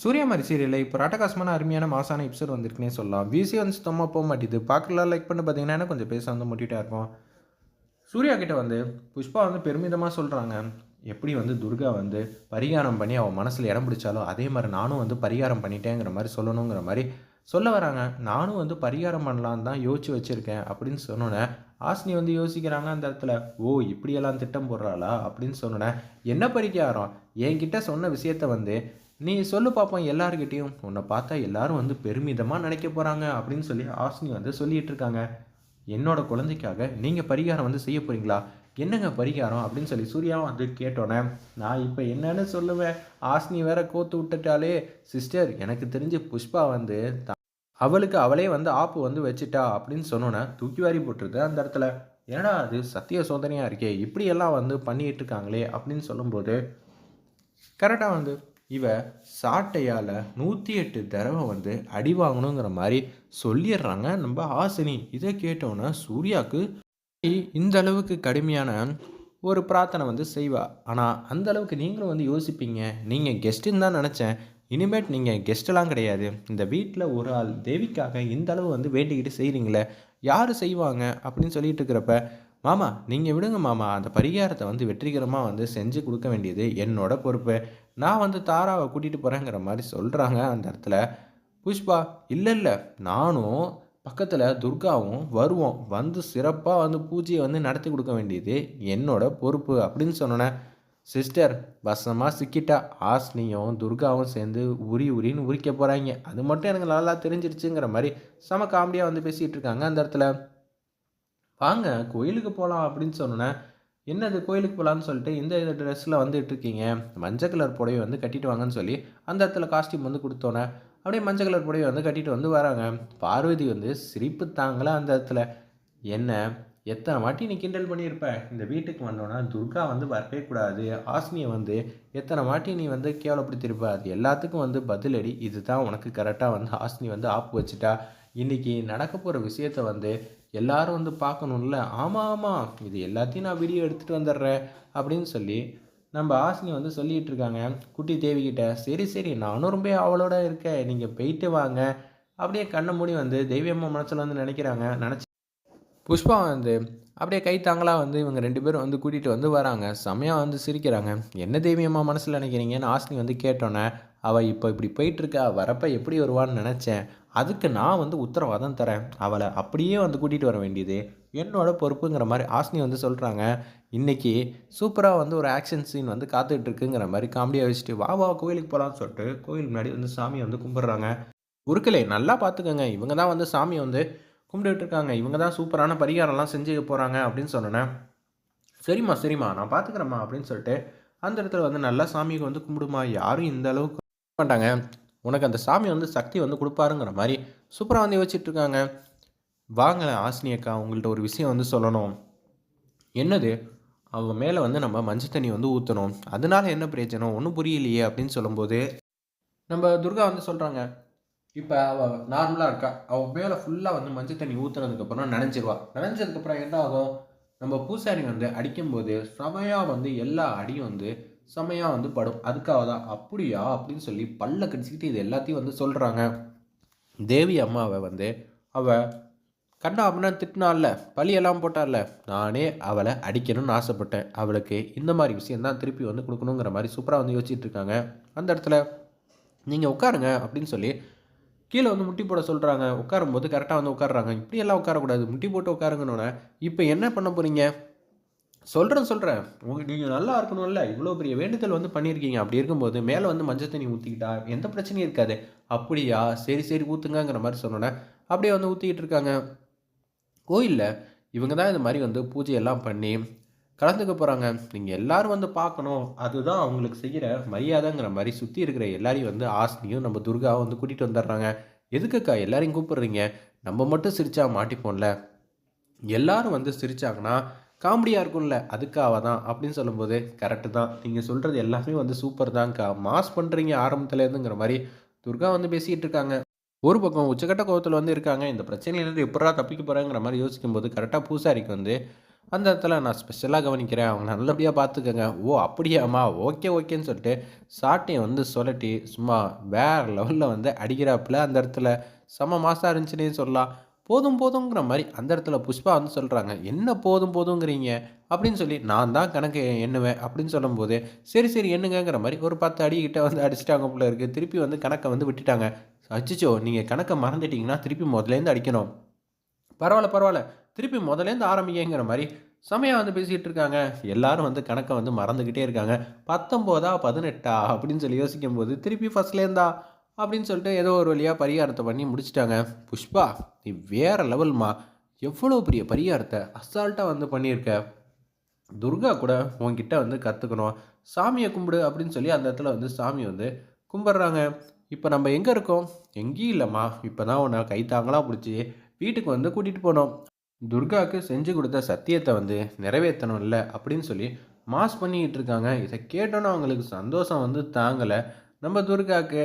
சூரியமாரி மாதிரி சீரியலில் இப்போ ராட்டகாசமான அருமையான மாசான எபிசோட் வந்திருக்குனே சொல்லலாம். விசி வந்து சுத்தமாக போக மாட்டேது. பார்க்கலாம் லைக் பண்ணி பார்த்தீங்கன்னா எனக்கு கொஞ்சம் பேச வந்து முட்டிகிட்டே இருக்கும் சூர்யா கிட்ட வந்து புஷ்பா வந்து பெருமிதமாக சொல்கிறாங்க எப்படி வந்து துர்கா வந்து பரிகாரம் பண்ணி அவன் மனசில் இடம் பிடிச்சாலோ அதே மாதிரி நானும் வந்து பரிகாரம் பண்ணிட்டேங்கிற மாதிரி சொல்லணுங்கிற மாதிரி சொல்ல வராங்க. நானும் வந்து பரிகாரம் பண்ணலான்னு தான் யோசிச்சு வச்சுருக்கேன் அப்படின்னு சொன்னோன்னே ஆசினி வந்து யோசிக்கிறாங்க அந்த இடத்துல. ஓ இப்படியெல்லாம் திட்டம் போடுறாளா அப்படின்னு சொன்னோன்னே என்ன பரிகாரம்? என்கிட்ட சொன்ன விஷயத்த வந்து நீ சொல்லு பார்ப்போம் எல்லாருக்கிட்டேயும் உன்னை பார்த்தா எல்லாரும் வந்து பெருமிதமாக நினைக்க போகிறாங்க அப்படின்னு சொல்லி ஆசினி வந்து சொல்லிட்டு இருக்காங்க. என்னோட குழந்தைக்காக நீங்கள் பரிகாரம் வந்து செய்ய போகிறீங்களா என்னங்க பரிகாரம்? அப்படின்னு சொல்லி சூர்யாவும் வந்து கேட்டோன்னே நான் இப்போ என்னன்னு சொல்லுவேன்? ஆசினி வேற கோத்து விட்டுட்டாலே சிஸ்டர் எனக்கு தெரிஞ்சு புஷ்பா வந்து அவளுக்கு அவளே வந்து ஆப்பு வந்து வச்சுட்டா அப்படின்னு சொன்னோன்னே தூக்கி வாரி போட்டுருது அந்த இடத்துல. ஏன்னா அது சத்திய சோதனையாக இருக்கே? இப்படியெல்லாம் வந்து பண்ணிகிட்டு இருக்காங்களே? அப்படின்னு சொல்லும்போது கரெக்டாக வந்து இவ சாட்டையால் நூற்றி எட்டு தடவை வந்து அடி வாங்கணுங்கிற மாதிரி சொல்லிடுறாங்க. நம்ம ஆசினி இதை கேட்டோன்னே சூர்யாவுக்கு இந்த அளவுக்கு கடுமையான ஒரு பிரார்த்தனை வந்து செய்வா. ஆனால் அந்த அளவுக்கு நீங்களும் வந்து யோசிப்பீங்க. நீங்கள் கெஸ்ட்டுன்னு தான் நினச்சேன். இனிமேட் நீங்கள் கெஸ்ட்டெல்லாம் கிடையாது. இந்த வீட்டில் ஒரு ஆள் தேவிக்காக இந்த அளவு வந்து வேண்டிக்கிட்டு செய்கிறீங்களே யார் செய்வாங்க? அப்படின்னு சொல்லிட்டு இருக்கிறப்ப மாமா நீங்கள் விடுங்க மாமா. அந்த பரிகாரத்தை வந்து வெற்றிகரமாக வந்து செஞ்சு கொடுக்க வேண்டியது என்னோட பொறுப்பு. நான் வந்து தாராவை கூட்டிகிட்டு போகிறேங்கிற மாதிரி சொல்கிறாங்க அந்த இடத்துல. புஷ்பா இல்லை இல்லை. நானும் பக்கத்தில் துர்காவும் வருவோம். வந்து சிறப்பாக வந்து பூஜையை வந்து நடத்தி கொடுக்க வேண்டியது என்னோட பொறுப்பு அப்படின்னு சொன்னோன்னே சிஸ்டர் வசமாக சிக்கிட்டா ஆஸ்னியும் துர்காவும் சேர்ந்து உரி உரின்னு உரிக்க போகிறாங்க அது மட்டும் எனக்கு நல்லா தெரிஞ்சிருச்சுங்கிற மாதிரி செம காமெடியாக வந்து பேசிகிட்டு இருக்காங்க அந்த இடத்துல. வாங்க கோயிலுக்கு போகலாம் அப்படின்னு சொன்னோன்னே என்னது கோயிலுக்கு போகலான்னு சொல்லிட்டு இந்த ட்ரெஸ்ஸில் வந்துட்டு இருக்கீங்க மஞ்சள் கலர் புடவை வந்து கட்டிட்டு வாங்கன்னு சொல்லி அந்த இடத்துல காஸ்டியூம் வந்து கொடுத்தோன்னே அப்படியே மஞ்சள் கலர் புடவை வந்து கட்டிட்டு வந்து வராங்க. பார்வதி வந்து சிரிப்பு தாங்கல அந்த இடத்துல. என்ன எத்தனை வாட்டி நீ கிண்டல் பண்ணியிருப்ப? இந்த வீட்டுக்கு வந்தோன்னா துர்கா வந்து வரவே கூடாது. ஆஸ்னியை வந்து எத்தனை வாட்டி நீ வந்து கேவலப்படுத்தியிருப்ப? அது எல்லாத்துக்கும் வந்து பதிலடி. இதுதான் உனக்கு கரெக்டாக வந்து ஆஸ்னி வந்து ஆப்பு வச்சுட்டா. இன்னைக்கு நடக்க போகிற விஷயத்த வந்து எல்லாரும் வந்து பார்க்கணும்ல. ஆமாம் ஆமாம் இது எல்லாத்தையும் நான் வீடியோ எடுத்துகிட்டு வந்துடுறேன் அப்படின்னு சொல்லி நம்ம ஆசினி வந்து சொல்லிகிட்டு இருக்காங்க. குட்டி தேவிக்கிட்ட சரி சரி நானும் ரொம்ப அவளோட இருக்கேன். நீங்கள் போயிட்டு வாங்க. அப்படியே கண்ணை மூடி வந்து தெய்வியம்மா மனசில் வந்து நினைக்கிறாங்க. நினச்சி புஷ்பா வந்து அப்படியே கை தாங்களாக வந்து இவங்க ரெண்டு பேரும் வந்து கூட்டிகிட்டு வந்து வராங்க. செமையாக வந்து சிரிக்கிறாங்க. என்ன தெய்வியம்மா மனசில் நினைக்கிறீங்கன்னு ஆசினி வந்து கேட்டோன்னே அவள் இப்போ இப்படி போயிட்டுருக்கா வரப்போ எப்படி வருவான்னு நினச்சேன். அதுக்கு நான் வந்து உத்தரவாதம் தரேன். அவளை அப்படியே வந்து கூட்டிகிட்டு வர வேண்டியது என்னோட பொறுப்புங்கிற மாதிரி ஆசினி வந்து சொல்கிறாங்க இன்றைக்கி சூப்பராக வந்து ஒரு ஆக்ஷன் சீன் வந்து காத்துட்ருக்குங்கிற மாதிரி காமெடியாக வச்சுட்டு வா வா கோயிலுக்கு போகலான்னு சொல்லிட்டு கோயில் முன்னாடி வந்து சாமியை வந்து கும்பிட்றாங்க. குருக்களே நல்லா பார்த்துக்கோங்க இவங்க தான் வந்து சாமியை வந்து கும்பிட்டுட்டு இருக்காங்க. இவங்க தான் சூப்பரான பரிகாரம்லாம் செஞ்சு போகிறாங்க அப்படின்னு சொன்னேன் சரிம்மா சரிம்மா நான் பார்த்துக்குறேம்மா அப்படின்னு சொல்லிட்டு அந்த இடத்துல வந்து நல்லா சாமிக்கு வந்து கும்பிடுமா? யாரும் இந்த அளவுக்கு மாட்டாங்க உனக்கு அந்த சாமி வந்து சக்தி வந்து கொடுப்பாருங்கிற மாதிரி சூப்பராக வந்து யோசிச்சுட்டு இருக்காங்க வாங்களேன் ஆசினி அக்கா உங்கள்கிட்ட ஒரு விஷயம் வந்து சொல்லணும். என்னது? அவள் மேலே வந்து நம்ம மஞ்சள் தண்ணி வந்து ஊற்றணும் அதனால என்ன பிரயோஜனம்? ஒன்றும் புரியலையே அப்படின்னு சொல்லும்போது நம்ம துர்கா வந்து சொல்கிறாங்க இப்போ அவள் நார்மலாக இருக்கா. அவள் மேலே ஃபுல்லாக வந்து மஞ்சள் தண்ணி ஊற்றுனதுக்கப்புறம் நனைஞ்சிருவா. நனைஞ்சதுக்கப்புறம் என்ன ஆகும்? நம்ம பூசாரி வந்து அடிக்கும்போது செமையாக வந்து எல்லா அடியும் வந்து செமையாக வந்து படும். அதுக்காக தான். அப்படியா? அப்படின்னு சொல்லி பல்ல கடிச்சிக்கிட்டு இது எல்லாத்தையும் வந்து சொல்கிறாங்க தேவி அம்மாவை வந்து அவள் கண்ணா அப்படின்னா திட்டினால பழியெல்லாம் போட்டால நானே அவளை அடிக்கணும்னு ஆசைப்பட்டேன். அவளுக்கு இந்த மாதிரி விஷயந்தான் திருப்பி வந்து கொடுக்கணுங்கிற மாதிரி சூப்பராக வந்து யோசிச்சுட்டு இருக்காங்க. அந்த இடத்துல நீங்கள் உட்காருங்க அப்படின்னு சொல்லி கீழே வந்து முட்டி போட சொல்கிறாங்க உட்காரும்போது கரெக்டாக வந்து உட்காடுறாங்க இப்படியெல்லாம் உட்காரக்கூடாது. முட்டி போட்டு உட்காருங்கன்னொன்னே இப்போ என்ன பண்ண போகிறீங்க சொல்கிறேன் சொல்கிறேன் உங்களுக்கு நீங்கள் நல்லா இருக்கணும்ல. இவ்வளோ பெரிய வேண்டுதல் வந்து பண்ணியிருக்கீங்க. அப்படி இருக்கும்போது மேலே வந்து மஞ்சள் தண்ணி ஊற்றிக்கிட்டா எந்த பிரச்சனையும் இருக்காது. அப்படியா? சரி சரி ஊற்றுங்கங்கிற மாதிரி சொன்னோன்னே அப்படியே வந்து ஊற்றிக்கிட்டு இருக்காங்க. கோயிலில் இவங்க தான் இந்த மாதிரி வந்து பூஜையெல்லாம் பண்ணி கலந்துக்க போகிறாங்க நீங்கள் எல்லோரும் வந்து பார்க்கணும். அதுதான் அவங்களுக்கு செய்கிற மரியாதைங்கிற மாதிரி சுற்றி இருக்கிற எல்லாரையும் வந்து ஆசினியும் நம்ம துர்காவும் வந்து கூட்டிகிட்டு வந்துடுறாங்க. எதுக்குக்கா எல்லாரையும் கூப்பிட்றீங்க? நம்ம மட்டும் சிரித்தா மாட்டிப்போம்ல. எல்லாரும் வந்து சிரிச்சாங்கன்னா காமெடியாக இருக்கும்ல அதுக்காக தான் அப்படின்னு சொல்லும்போது கரெக்டு தான். நீங்கள் சொல்கிறது எல்லாமே வந்து சூப்பர் தான்க்கா. மாஸ் பண்ணுறீங்க ஆரம்பத்துலேருந்துங்கிற மாதிரி துர்கா வந்து பேசிக்கிட்டு இருக்காங்க. ஒரு பக்கம் உச்சக்கட்ட கோவத்தில் வந்து இருக்காங்க. இந்த பிரச்சனையிலேருந்து எப்படா தப்பிக்க போகிறாங்கிற மாதிரி யோசிக்கும்போது கரெக்டாக பூசாரிக்கு வந்து அந்த இடத்துல நான் ஸ்பெஷலாக கவனிக்கிறேன். அவங்க நல்லபடியாக பார்த்துக்கோங்க. ஓ அப்படியாம்மா. ஓகே ஓகேன்னு சொல்லிட்டு சாட்டையை வந்து சொல்லட்டி சும்மா வேறு லெவலில் வந்து அடிக்கிறாப்புல. அந்த இடத்துல செம மாசாக இருந்துச்சுன்னே சொல்லலாம். போதும் போதுங்கிற மாதிரி அந்த இடத்துல புஷ்பா வந்து சொல்கிறாங்க என்ன போதும் போதுங்கிறீங்க? அப்படின்னு சொல்லி நான் தான் கணக்கு எண்ணுவேன் அப்படின்னு சொல்லும்போது சரி சரி எண்ணுங்கிற மாதிரி ஒரு பத்து அடிக்கிட்ட வந்து அடிச்சிட்டாங்க போல இருக்குது திருப்பி வந்து கணக்கை வந்து விட்டுட்டாங்க. அச்சிச்சோ நீங்கள் கணக்கை மறந்துட்டீங்கன்னா திருப்பி முதலேருந்து அடிக்கணும். பரவாயில்ல பரவாயில்ல. திருப்பி முதலேருந்து ஆரம்பிங்கிற மாதிரி செமையாக வந்து பேசிகிட்டு இருக்காங்க. எல்லாரும் வந்து கணக்கை வந்து மறந்துக்கிட்டே இருக்காங்க. பத்தொம்போதா பதினெட்டா அப்படின்னு சொல்லி யோசிக்கும் போது திருப்பி ஃபஸ்ட்லேருந்தா அப்படின்னு சொல்லிட்டு ஏதோ ஒரு வழியாக பரிகாரத்தை பண்ணி முடிச்சிட்டாங்க. புஷ்பா நீ வேறு லெவல்மா எவ்வளோ பெரிய பரிகாரத்தை அசால்ட்டாக வந்து பண்ணியிருக்க? துர்கா கூட உங்ககிட்ட வந்து கற்றுக்கணும் சாமியை கும்பிடு அப்படின்னு சொல்லி அந்த இடத்துல வந்து சாமி வந்து கும்பிட்றாங்க. இப்போ நம்ம எங்கே இருக்கோம்? எங்கேயும் இல்லைம்மா. இப்போ தான் உன்னை கைத்தாங்களாக பிடிச்சி வீட்டுக்கு வந்து கூட்டிகிட்டு போனோம். துர்காவுக்கு செஞ்சு கொடுத்த சத்தியத்தை வந்து நிறைவேற்றணும் இல்லை அப்படின்னு சொல்லி மாஸ் பண்ணிக்கிட்டு இருக்காங்க. இதை கேட்டோன்னே அவங்களுக்கு சந்தோஷம் வந்து தாங்கலை. நம்ம துர்காவுக்கு